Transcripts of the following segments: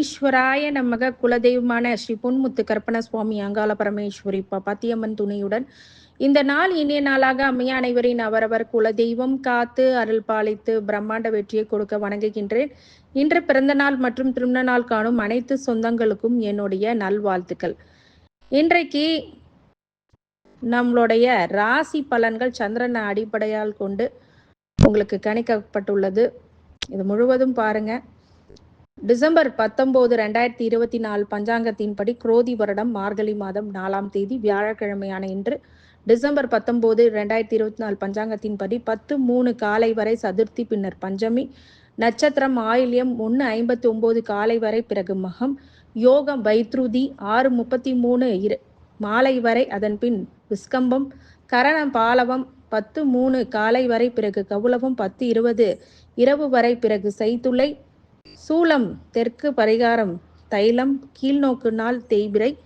சனீஸ்வராய நமக குலதெய்வமான ஸ்ரீ பொன்முத்து கற்பன சுவாமி அங்காள பரமேஸ்வரி பாத்தியம்மன் துணையுடன் இந்த நாள் இனிய நாளாக அமைய அனைவரின் அவரவர் குலதெய்வம் காத்து அருள் பாலித்து பிரம்மாண்ட வெற்றியை கொடுக்க வணங்குகின்றேன். இன்று பிறந்த நாள் மற்றும் திருமண நாள் காணும் அனைத்து சொந்தங்களுக்கும் என்னுடைய நல்வாழ்த்துக்கள். இன்றைக்கு நம்மளுடைய ராசி பலன்கள் சந்திரனை அடிப்படையால் கொண்டு உங்களுக்கு கணிக்கப்பட்டுள்ளது. இது முழுவதும் பாருங்க. டிசம்பர் பத்தொன்பது ரெண்டாயிரத்தி இருபத்தி நாலு பஞ்சாங்கத்தின்படி குரோதி வருடம் மார்கழி மாதம் நாலாம் தேதி வியாழக்கிழமையான இன்று. டிசம்பர் பத்தொன்பது ரெண்டாயிரத்தி இருபத்தி நாலு பஞ்சாங்கத்தின்படி பத்து மூணு காலை வரை சதுர்த்தி பின்னர் பஞ்சமி. நட்சத்திரம் ஆயில்யம் ஒன்று ஐம்பத்தி ஒன்பது காலை வரை பிறகு மகம். யோகம் வைத்ருதி ஆறு முப்பத்தி மூணு இரு மாலை வரை அதன் பின் விஸ்கம்பம். கரணம் பாலவம் பத்து மூணு காலை வரை பிறகு கவுளவம் பத்து இருபது. இரவு வரை பிறகு செய்துளை சூளம் தெற்கு பரிகாரம் தைலம் கீழ்நோக்கு நாள் தேய்பிரை.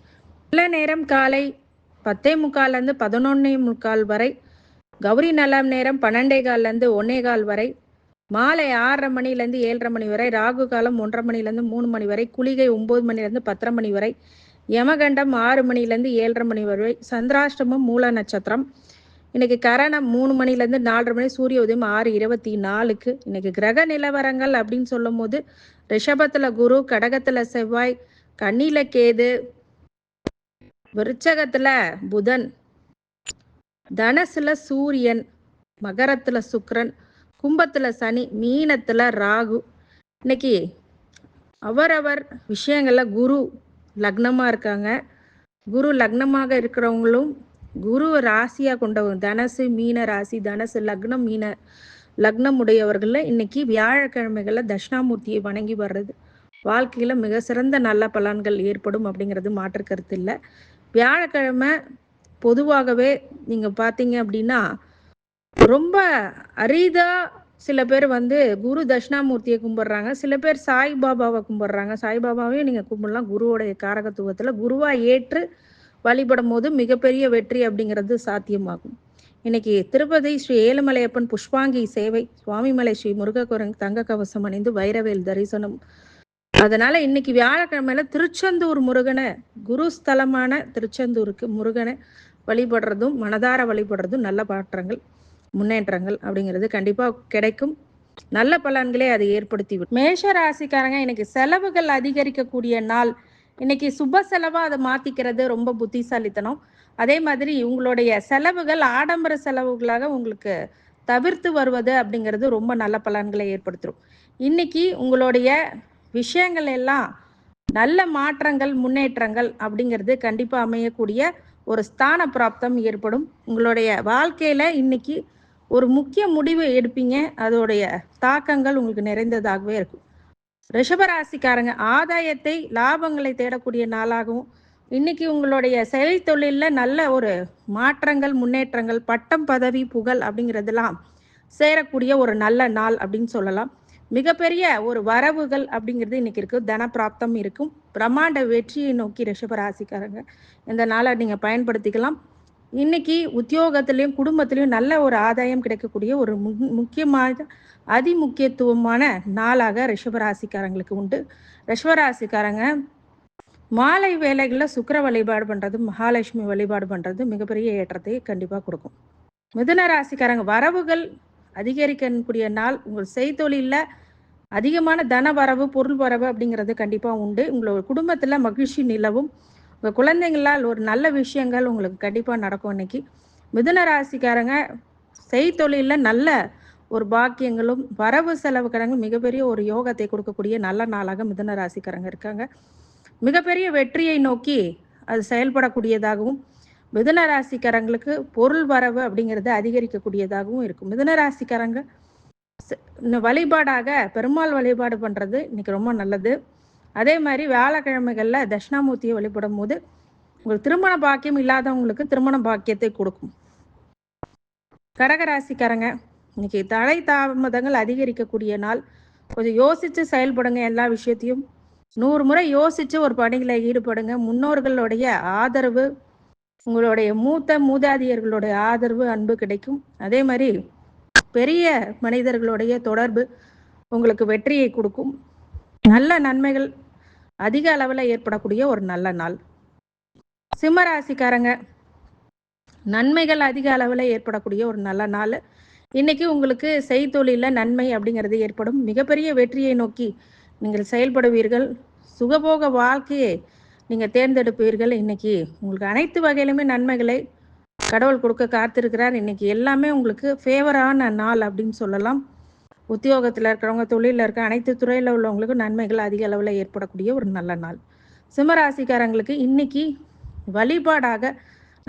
நல்ல நேரம் காலை பத்தே முக்கால்லேருந்து பதினொன்னே முக்கால் வரை. கௌரி நலம் நேரம் பன்னெண்டே கால்லேருந்து ஒன்னே கால் வரை. மாலை ஆறரை மணிலேருந்து ஏழரை மணி வரை. ராகு காலம் ஒன்றரை மணிலேருந்து மூணு மணி வரை. குளிகை ஒம்பது மணிலேருந்து பத்தரை மணி வரை. யமகண்டம் ஆறு மணிலேருந்து ஏழரை மணி வரை. சந்திராஷ்டமம் மூல நட்சத்திரம். இன்னைக்கு கரணம் மூணு மணிலேருந்து நாலரை மணி சூரிய உதயம் ஆறு இருபத்தி நாலுக்கு. இன்னைக்கு கிரக நிலவரங்கள் அப்படின்னு சொல்லும் போது ரிஷபத்தில் குரு கடகத்தில் செவ்வாய் கண்ணில கேது விருச்சகத்தில் புதன் தனசுல சூரியன் மகரத்தில் சுக்கரன் கும்பத்தில் சனி மீனத்தில் ராகு. இன்னைக்கு அவரவர் விஷயங்களில் குரு லக்னமாக இருக்காங்க. குரு லக்னமாக இருக்கிறவங்களும் குரு ராசியாக கொண்டவங்க தனசு மீன ராசி தனசு லக்னம் மீன லக்னம் உடையவர்களில் இன்னைக்கு வியாழக்கிழமைகளில் தட்சிணாமூர்த்தியை வணங்கி வர்றது. வாழ்க்கையில் மிக சிறந்த நல்ல பலன்கள் ஏற்படும் அப்படிங்கிறது மாற்று கருத்து இல்லை. வியாழக்கிழமை பொதுவாகவே நீங்கள் பார்த்தீங்க அப்படின்னா ரொம்ப அரிதாக சில பேர் வந்து குரு தட்சிணாமூர்த்தியை கும்பிட்றாங்க. சில பேர் சாய்பாபாவை கும்பிட்றாங்க. சாய்பாபாவையும் நீங்கள் கும்பிடலாம். குருவோடைய காரகத்துவத்தில் குருவாக ஏற்று வழிபடும் போது மிகப்பெரிய வெற்றி அப்படிங்கிறது சாத்தியமாகும். இன்னைக்கு திருப்பதி ஸ்ரீ ஏழுமலையப்பன் புஷ்பாங்கி சேவை சுவாமிமலை ஸ்ரீ முருகக்குரங் தங்க கவசம் அணிந்து வைரவேல் தரிசனம். அதனால இன்னைக்கு வியாழக்கிழமையில திருச்செந்தூர் முருகனை குரு ஸ்தலமான திருச்செந்தூருக்கு முருகனை வழிபடுறதும் மனதார வழிபடுறதும் நல்ல மாற்றங்கள் முன்னேற்றங்கள் அப்படிங்கிறது கண்டிப்பா கிடைக்கும். நல்ல பலன்களே அதை ஏற்படுத்திவிடும் மேஷ ராசிக்காரங்க இன்னைக்கு செலவுகள் அதிகரிக்கக்கூடிய நாள் இன்னைக்கு சுப செலவாக அதை மாற்றிக்கிறது ரொம்ப புத்திசாலித்தனம். அதே மாதிரி உங்களுடைய செலவுகள் ஆடம்பர செலவுகளாக உங்களுக்கு தவிர்த்து வருவது அப்படிங்கிறது ரொம்ப நல்ல பலன்களை ஏற்படுத்தும் இன்னைக்கு உங்களுடைய விஷயங்கள் எல்லாம் நல்ல மாற்றங்கள் முன்னேற்றங்கள் அப்படிங்கிறது கண்டிப்பாக அமையக்கூடிய ஒரு ஸ்தான பிராப்தம் ஏற்படும். உங்களுடைய வாழ்க்கையில் இன்னைக்கு ஒரு முக்கிய முடிவு எடுப்பீங்க. அதோடைய தாக்கங்கள் உங்களுக்கு நிறைந்ததாகவே இருக்கும். ரிஷபராசிக்காரங்க ஆதாயத்தை லாபங்களை தேடக்கூடிய நாளாகவும் இன்னைக்கு உங்களுடைய செயல் தொழிலில் நல்ல ஒரு மாற்றங்கள் முன்னேற்றங்கள் பட்டம் பதவி புகழ் அப்படிங்கிறதெல்லாம் சேரக்கூடிய ஒரு நல்ல நாள் அப்படின்னு சொல்லலாம். மிகப்பெரிய ஒரு வரவுகள் அப்படிங்கிறது இன்னைக்கு இருக்கு. தனப்பிராப்தம் இருக்கும். பிரம்மாண்ட வெற்றியை நோக்கி ரிஷபராசிக்காரங்க இந்த நாளை நீங்கள் பயன்படுத்திக்கலாம். இன்னைக்கு உத்தியோகத்திலையும் குடும்பத்திலையும் நல்ல ஒரு ஆதாயம் கிடைக்கக்கூடிய ஒரு மு- முக்கியமான அதிமுக்கியத்துவமான நாளாக ரிஷபராசிக்காரங்களுக்கு உண்டு. ரிஷபராசிக்காரங்க மாலை வேலைகளில் சுக்கிர வழிபாடு பண்ணுறது மகாலட்சுமி வழிபாடு பண்ணுறது மிகப்பெரிய ஏற்றத்தை கண்டிப்பாக கொடுக்கும். மிதுன ராசிக்காரங்க வரவுகள் அதிகரிக்கக்கூடிய நாள் உங்கள் செய்தொழிலில் அதிகமான தன வரவு பொருள் வரவு அப்படிங்கிறது கண்டிப்பாக உண்டு. உங்களோட குடும்பத்தில் மகிழ்ச்சி நிலவும். உங்கள் குழந்தைங்களால் ஒரு நல்ல விஷயங்கள் உங்களுக்கு கண்டிப்பாக நடக்கும் இன்னைக்கு. மிதுன ராசிக்காரங்க செய்தொழிலில் நல்ல ஒரு பாக்கியங்களும் வரவு செலவுக்காரங்க மிகப்பெரிய ஒரு யோகத்தை கொடுக்கக்கூடிய நல்ல நாளாக மிதுன ராசிக்காரங்க இருக்காங்க. மிகப்பெரிய வெற்றியை நோக்கி அது செயல்படக்கூடியதாகவும் மிதுன ராசிக்காரங்களுக்கு பொருள் வரவு அப்படிங்கிறது அதிகரிக்கக்கூடியதாகவும் இருக்கும். மிதுன ராசிக்காரங்க இந்த வழிபாடாக பெருமாள் வழிபாடு பண்ணுறது இன்னைக்கு ரொம்ப நல்லது. அதே மாதிரி வியாழக்கிழமைகளில் தட்சிணாமூர்த்தியை வழிபடும் போது உங்களுக்கு திருமண பாக்கியம் இல்லாதவங்களுக்கு திருமண பாக்கியத்தை கொடுக்கும். கடகராசிக்காரங்க இன்னைக்கு தலை தாமதங்கள் அதிகரிக்கக்கூடிய நாள். கொஞ்சம் யோசிச்சு செயல்படுங்க எல்லா விஷயத்தையும். நூறு முறை யோசிச்சு ஒரு பணிகளை ஈடுபடுங்க. முன்னோர்களுடைய ஆதரவு உங்களுடைய மூத்த மூதாதையர்களுடைய ஆதரவு அன்பு கிடைக்கும். அதே மாதிரி பெரிய மனிதர்களுடைய தொடர்பு உங்களுக்கு வெற்றியை கொடுக்கும். நல்ல நன்மைகள் அதிக அளவில் ஏற்படக்கூடிய ஒரு நல்ல நாள். சிம்ம ராசிக்காரங்க நன்மைகள் அதிக அளவில் ஏற்படக்கூடிய ஒரு நல்ல நாள். இன்னைக்கு உங்களுக்கு செய்தொழிலில் நன்மை அப்படிங்கிறது ஏற்படும். மிகப்பெரிய வெற்றியை நோக்கி நீங்கள் செயல்படுவீர்கள். சுகபோக வாழ்க்கையை நீங்கள் தேர்ந்தெடுப்பீர்கள். இன்னைக்கு உங்களுக்கு அனைத்து வகையிலுமே நன்மைகளை கடவுள் கொடுக்க காத்திருக்கிறார். இன்னைக்கு எல்லாமே உங்களுக்கு ஃபேவரான நாள் அப்படின்னு சொல்லலாம். உத்தியோகத்தில் இருக்கிறவங்க தொழிலில் இருக்க அனைத்து துறையில் உள்ளவங்களுக்கு நன்மைகள் அதிக அளவில் ஏற்படக்கூடிய ஒரு நல்ல நாள். சிம்மராசிக்காரங்களுக்கு இன்னைக்கு வழிபாடாக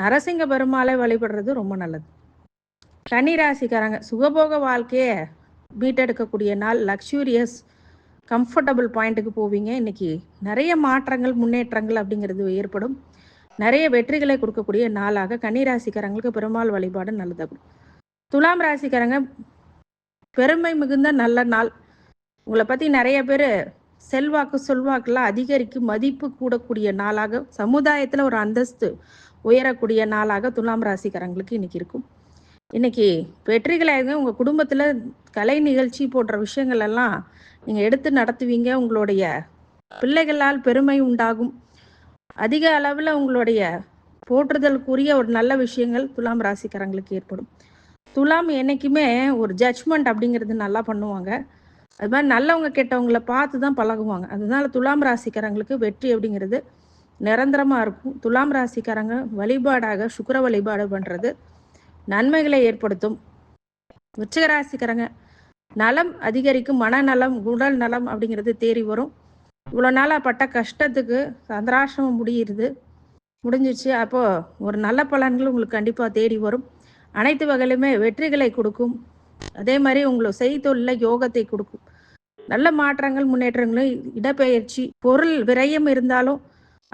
நரசிங்க பெருமாளை வழிபடுறது ரொம்ப நல்லது. கன்னிராசிக்காரங்க சுகபோக வாழ்க்கையை மீட்டெடுக்கக்கூடிய நாள். லக்ஸூரியஸ் கம்ஃபர்டபுள் பாயிண்ட்டுக்கு போவீங்க. இன்னைக்கு நிறைய மாற்றங்கள் முன்னேற்றங்கள் அப்படிங்கிறது ஏற்படும். நிறைய வெற்றிகளை கொடுக்கக்கூடிய நாளாக கன்னிராசிக்காரங்களுக்கு பெருமாள் வழிபாடு நல்லதாகும். துலாம் ராசிக்காரங்க பெருமை மிகுந்த நல்ல நாள். உங்களை பற்றி நிறைய பேர் செல்வாக்கு சொல்வாக்கெல்லாம் அதிகரிக்கும் மதிப்பு கூடக்கூடிய நாளாக சமுதாயத்தில் ஒரு அந்தஸ்து உயரக்கூடிய நாளாக துலாம் ராசிக்காரங்களுக்கு இன்னைக்கு இருக்கும். இன்னைக்கு வெற்றிகளாக உங்கள் குடும்பத்தில் கலை நிகழ்ச்சி போன்ற விஷயங்கள் எல்லாம் நீங்கள் எடுத்து நடத்துவீங்க. உங்களுடைய பிள்ளைகளால் பெருமை உண்டாகும். அதிக அளவில் உங்களுடைய போற்றுதலுக்குரிய ஒரு நல்ல விஷயங்கள் துலாம் ராசிக்காரங்களுக்கு ஏற்படும். துலாம் என்றைக்குமே ஒரு ஜட்ஜ்மெண்ட் அப்படிங்கிறது நல்லா பண்ணுவாங்க. அது மாதிரி நல்லவங்க கெட்டவங்கள பார்த்து தான் பழகுவாங்க. அதனால துலாம் ராசிக்காரங்களுக்கு வெற்றி அப்படிங்கிறது நிரந்தரமாக இருக்கும். துலாம் ராசிக்காரங்க வழிபாடாக சுக்கர வழிபாடு பண்ணுறது நன்மைகளை ஏற்படுத்தும். விருச்சிக ராசிக்காரங்க நலம் அதிகரிக்கும் மனநலம் உடல் நலம் அப்படிங்கிறது தேறி வரும். இவ்வளோ நாளாக பட்ட கஷ்டத்துக்கு சந்திராசிரமம் முடியுது. முடிஞ்சிச்சு அப்போது ஒரு நல்ல பலன்கள் உங்களுக்கு கண்டிப்பாக தேடி வரும். அனைத்து வகையிலுமே வெற்றிகளை கொடுக்கும். அதே மாதிரி உங்களை செய்தொழில யோகத்தை கொடுக்கும். நல்ல மாற்றங்கள் முன்னேற்றங்களும் இடப்பெயர்ச்சி பொருள் விரயம் இருந்தாலும்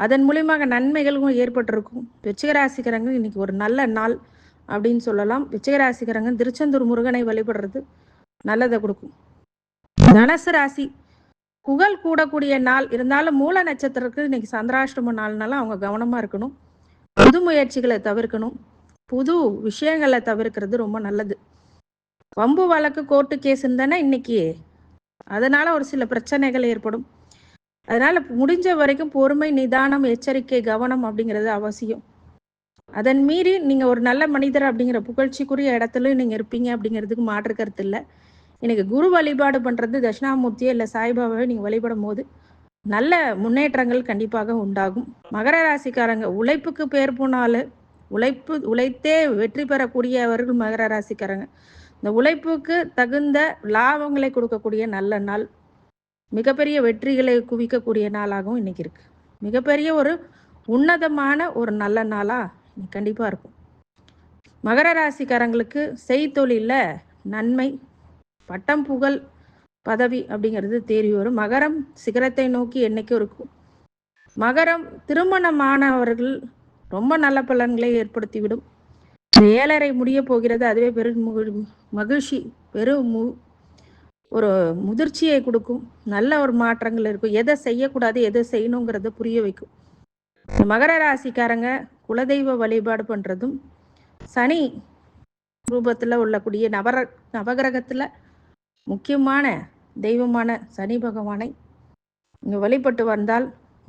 அதன் மூலியமாக நன்மைகளும் ஏற்பட்டிருக்கும். வெச்சிகராசிக்கிறங்க இன்னைக்கு ஒரு நல்ல நாள் அப்படின்னு சொல்லலாம். வெச்சிகராசிக்கிறங்க திருச்செந்தூர் முருகனை வழிபடுறது நல்லதை கொடுக்கும். தனசு ராசி புகழ் கூடக்கூடிய நாள். இருந்தாலும் மூல நட்சத்திரத்துக்கு இன்னைக்கு சந்திராஷ்டம நாள்னால அவங்க கவனமா இருக்கணும். புது முயற்சிகளை தவிர்க்கணும். புது விஷயங்களை தவிர்க்கிறது ரொம்ப நல்லது. வம்பு வழக்கு கோர்ட்டு கேஸ் இருந்தானே இன்னைக்கு அதனால ஒரு சில பிரச்சனைகள் ஏற்படும். அதனால முடிஞ்ச வரைக்கும் பொறுமை நிதானம் எச்சரிக்கை கவனம் அப்படிங்கிறது அவசியம். அதன் மீறி நீங்க ஒரு நல்ல மனிதர் அப்படிங்கிற புகழ்ச்சிக்குரிய இடத்துல நீங்க இருப்பீங்க அப்படிங்கிறதுக்கு மாற்று கருத்து இல்லை. இன்னைக்கு குரு வழிபாடு பண்றது தட்சிணாமூர்த்தியோ இல்லை சாய்பாபாவை நீங்க வழிபடும் போது நல்ல முன்னேற்றங்கள் கண்டிப்பாக உண்டாகும். மகர ராசிக்காரங்க உழைப்புக்கு பேர் போனாலும் உழைப்பு உழைத்தே வெற்றி பெறக்கூடியவர்கள் மகர ராசிக்காரங்க. இந்த உழைப்புக்கு தகுந்த லாபங்களை கொடுக்கக்கூடிய நல்ல நாள் மிகப்பெரிய வெற்றிகளை குவிக்கக்கூடிய நாளாகவும் இன்னைக்கு இருக்கு. மிகப்பெரிய ஒரு உன்னதமான ஒரு நல்ல நாளாக கண்டிப்பாக இருக்கும். மகர ராசிக்காரங்களுக்கு செய்தொழிலில் நன்மை பட்டம் புகழ் பதவி அப்படிங்கிறது தேறி வரும். மகரம் சிகரத்தை நோக்கி என்னைக்கும் இருக்கும்? மகரம் திருமணமானவர்கள் ரொம்ப நல்ல பலன்களை ஏற்படுத்திவிடும். ஏழரை முடிய போகிறது. அதுவே பெரும் மகிழ்ச்சி பெரும் மு ஒரு முதிர்ச்சியை கொடுக்கும். நல்ல ஒரு மாற்றங்கள் இருக்கும். எதை செய்யக்கூடாது எதை செய்யணுங்கிறத புரிய வைக்கும். மகர ராசிக்காரங்க குலதெய்வ வழிபாடு பண்ணுறதும் சனி ரூபத்தில் உள்ளக்கூடிய நவர நவகிரகத்தில் முக்கியமான தெய்வமான சனி பகவானை இங்கே வழிபட்டு வந்தால்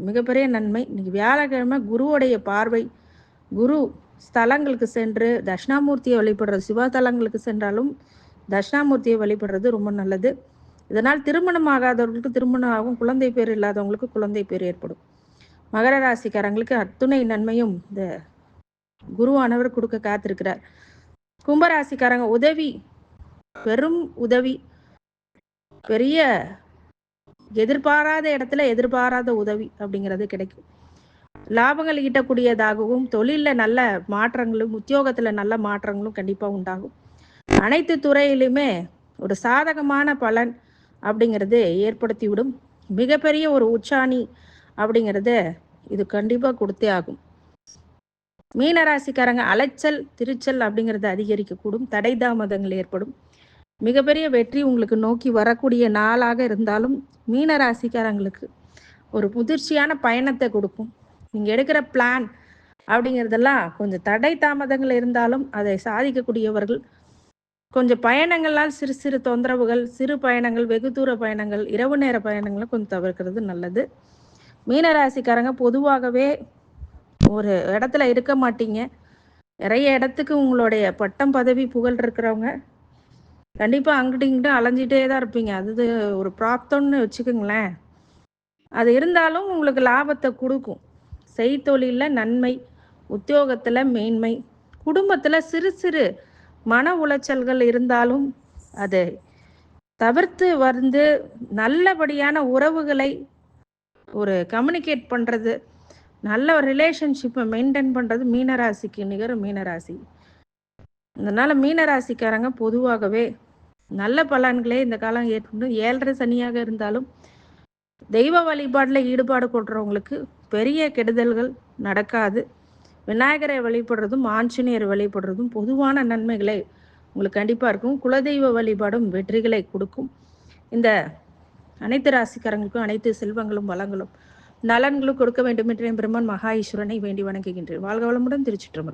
மிகப்பெரிய நன்மை. இன்னைக்கு வியாழக்கிழமை குருவுடைய பார்வை. குரு ஸ்தலங்களுக்கு சென்று தட்சிணாமூர்த்தியை வழிபடுறது சிவஸ்தலங்களுக்கு சென்றாலும் தட்சிணாமூர்த்தியை வழிபடுறது ரொம்ப நல்லது. இதனால் திருமணம் ஆகாதவர்களுக்கு திருமணம் ஆகும் குழந்தை பேர் இல்லாதவங்களுக்கு குழந்தை பேர் ஏற்படும். மகர ராசிக்காரங்களுக்கு அத்துணை நன்மையும் இந்த குருவானவர் கொடுக்க காத்திருக்கிறார். கும்பராசிக்காரங்க உதவி பெரும் உதவி. பெரிய எதிர்பாராத இடத்துல எதிர்பாராத உதவி அப்படிங்கிறது கிடைக்கும். லாபங்கள் ஈட்டக்கூடியதாகவும் தொழிலில் நல்ல மாற்றங்களும் உத்தியோகத்தில் நல்ல மாற்றங்களும் கண்டிப்பாக உண்டாகும். அனைத்து துறையிலுமே ஒரு சாதகமான பலன் அப்படிங்கிறது ஏற்படுத்தி விடும் மிகப்பெரிய ஒரு உச்சாணி அப்படிங்கிறத இது கண்டிப்பாக கொடுத்தே ஆகும். மீனராசிக்காரங்க அலைச்சல் திருச்சல் அப்படிங்கிறது அதிகரிக்கக்கூடும். தடை தாமதங்கள் ஏற்படும். மிகப்பெரிய வெற்றி உங்களுக்கு நோக்கி வரக்கூடிய நாளாக இருந்தாலும் மீன ராசிக்காரங்களுக்கு ஒரு முதிர்ச்சியான பயணத்தை கொடுக்கும். நீங்கள் எடுக்கிற பிளான் அப்படிங்கிறதெல்லாம் கொஞ்சம் தடை தாமதங்கள் இருந்தாலும் அதை சாதிக்கக்கூடியவர்கள் கொஞ்சம் பயணங்களால் சிறு சிறு தொந்தரவுகள் சிறு பயணங்கள் வெகு தூர பயணங்கள் இரவு நேர பயணங்களை கொஞ்சம் தவிர்க்கிறது நல்லது. மீனராசிக்காரங்க பொதுவாகவே ஒரு இடத்துல இருக்க மாட்டீங்க. நிறைய இடத்துக்கு உங்களுடைய பட்டம் பதவி புகழ் இருக்கிறவங்க. கண்டிப்பாக அங்கிட்ட இங்கிட்ட அலைஞ்சிட்டே தான் இருப்பீங்க. அது ஒரு பிராப்தம்னு வச்சுக்கோங்களேன். அது இருந்தாலும் உங்களுக்கு லாபத்தை கொடுக்கும். செய்தொழிலில் நன்மை உத்தியோகத்தில் மேன்மை குடும்பத்தில் சிறு சிறு மன உளைச்சல்கள் இருந்தாலும் அதை தவிர்த்து வந்து நல்லபடியான உறவுகளை ஒரு கம்யூனிகேட் பண்ணுறது நல்ல ஒரு ரிலேஷன்ஷிப்பை மெயின்டைன் பண்ணுறது மீனராசிக்கு நிகர் மீனராசி. அதனால் மீனராசிக்காரங்க பொதுவாகவே நல்ல பலன்களே இந்த காலம் ஏற்படும். ஏழரை சனியாக இருந்தாலும் தெய்வ வழிபாட்டில் ஈடுபாடு கொள்றவங்களுக்கு பெரிய கெடுதல்கள் நடக்காது. விநாயகரை வழிபடுறதும் ஆஞ்சநேயர் வழிபடுறதும் பொதுவான நன்மைகளை உங்களுக்கு கண்டிப்பாக இருக்கும். குலதெய்வ வழிபாடும் வெற்றிகளை கொடுக்கும். இந்த அனைத்து ராசிக்காரங்களுக்கும் அனைத்து செல்வங்களும் வளங்களும் நலன்களும் கொடுக்க வேண்டும் என்று பிரம்மன் மகா ஈஸ்வரனை வேண்டி வணங்குகின்றேன். வாழ்க வளமுடன் திருச்சிற்றம்பலம்.